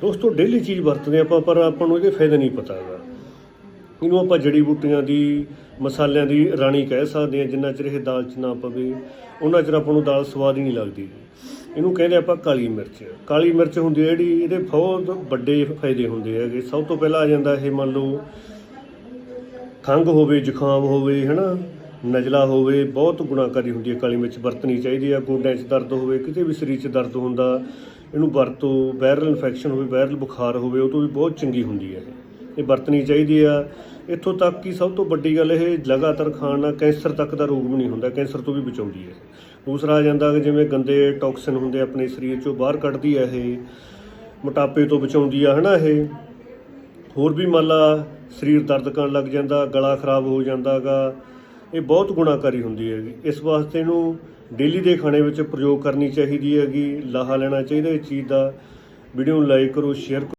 ਦੋਸਤੋ, ਡੇਲੀ ਚੀਜ਼ ਵਰਤਦੇ ਆਪਾਂ, ਪਰ ਆਪਾਂ ਨੂੰ ਇਹਦੇ ਫਾਇਦੇ ਨਹੀਂ ਪਤਾ ਹੈਗਾ। ਇਹਨੂੰ ਆਪਾਂ ਜੜੀ ਬੂਟੀਆਂ ਦੀ, ਮਸਾਲਿਆਂ ਦੀ ਰਾਣੀ ਕਹਿ ਸਕਦੇ ਹਾਂ, ਜਿੰਨਾ ਚਿਰ ਇਹ ਦਾਲ 'ਚ ਨਾ ਪਵੇ, ਉਹਨਾਂ ਚਿਰ ਆਪਾਂ ਨੂੰ ਦਾਲ ਸਵਾਦ ਹੀ ਨਹੀਂ ਲੱਗਦੀ। ਇਹਨੂੰ ਕਹਿੰਦੇ ਆਪਾਂ ਕਾਲੀ ਮਿਰਚ। ਕਾਲੀ ਮਿਰਚ ਹੁੰਦੀ ਹੈ ਜਿਹੜੀ, ਇਹਦੇ ਬਹੁਤ ਵੱਡੇ ਫਾਇਦੇ ਹੁੰਦੇ ਹੈਗੇ। ਸਭ ਤੋਂ ਪਹਿਲਾਂ ਆ ਜਾਂਦਾ ਇਹ ਮੰਨ ਲਓ, ਖੰਘ ਹੋਵੇ, ਜ਼ੁਕਾਮ ਹੋਵੇ, ਹਨਾ? ਨਜ਼ਲਾ ਹੋਵੇ, ਬਹੁਤ ਗੁਣਾਕਾਰੀ ਹੁੰਦੀ ਹੈ, ਕਾਲੀ ਮਿਰਚ ਵਰਤਣੀ ਚਾਹੀਦੀ ਹੈ, ਗੋਡਿਆਂ 'ਚ ਦਰਦ ਹੋਵੇ, ਕਿਤੇ ਵੀ ਸਰੀਰ 'ਚ ਦਰਦ ਹੁੰਦਾ, ਇਹਨੂੰ ਵਰਤੋ ਵਾਇਰਲ ਇਨਫੈਕਸ਼ਨ ਹੋਵੇ ਵਾਇਰਲ ਬੁਖਾਰ ਹੋਵੇ, ਉਹ ਤੋਂ ਵੀ ਬਹੁਤ ਚੰਗੀ ਹੁੰਦੀ ਹੈ। ਇਹ ਵਰਤਣੀ ਚਾਹੀਦੀ ਆ। ਇੱਥੋਂ ਤੱਕ ਕਿ ਸਭ ਤੋਂ ਵੱਡੀ ਗੱਲ ਇਹ, ਲਗਾਤਾਰ ਖਾਣ ਨਾਲ ਕੈਂਸਰ ਤੱਕ ਦਾ ਰੋਗ ਵੀ ਨਹੀਂ ਹੁੰਦਾ, ਕੈਂਸਰ ਤੋਂ ਵੀ ਬਚਾਉਂਦੀ ਹੈ। ਦੂਸਰਾ ਆ ਜਾਂਦਾ ਕਿ ਜਿਵੇਂ ਗੰਦੇ ਟੌਕਸਿਨ ਹੁੰਦੇ ਆਪਣੇ ਸਰੀਰ 'ਚੋਂ ਬਾਹਰ ਕੱਢਦੀ ਹੈ ਇਹ, ਮੋਟਾਪੇ ਤੋਂ ਬਚਾਉਂਦੀ ਆ, ਹਨਾ ਇਹ? ਹੋਰ ਵੀ ਮੰਨ ਲਾ ਸਰੀਰ ਦਰਦ ਕਰਨ ਲੱਗ ਜਾਂਦਾ, ਗਲਾ ਖਰਾਬ ਹੋ ਜਾਂਦਾਗਾ ਇਹ ਬਹੁਤ ਗੁਣਾਕਾਰੀ ਹੁੰਦੀ ਹੈਗੀ। ਇਸ ਵਾਸਤੇ ਇਹਨੂੰ ਡੇਲੀ ਦੇ ਖਾਣੇ ਵਿੱਚ ਪ੍ਰਯੋਗ ਕਰਨੀ ਚਾਹੀਦੀ ਹੈਗੀ, ਲਾਹਾ ਲੈਣਾ ਚਾਹੀਦਾ ਇਸ ਚੀਜ਼ ਦਾ ਵੀਡੀਓ ਨੂੰ ਲਾਈਕ ਕਰੋ, ਸ਼ੇਅਰ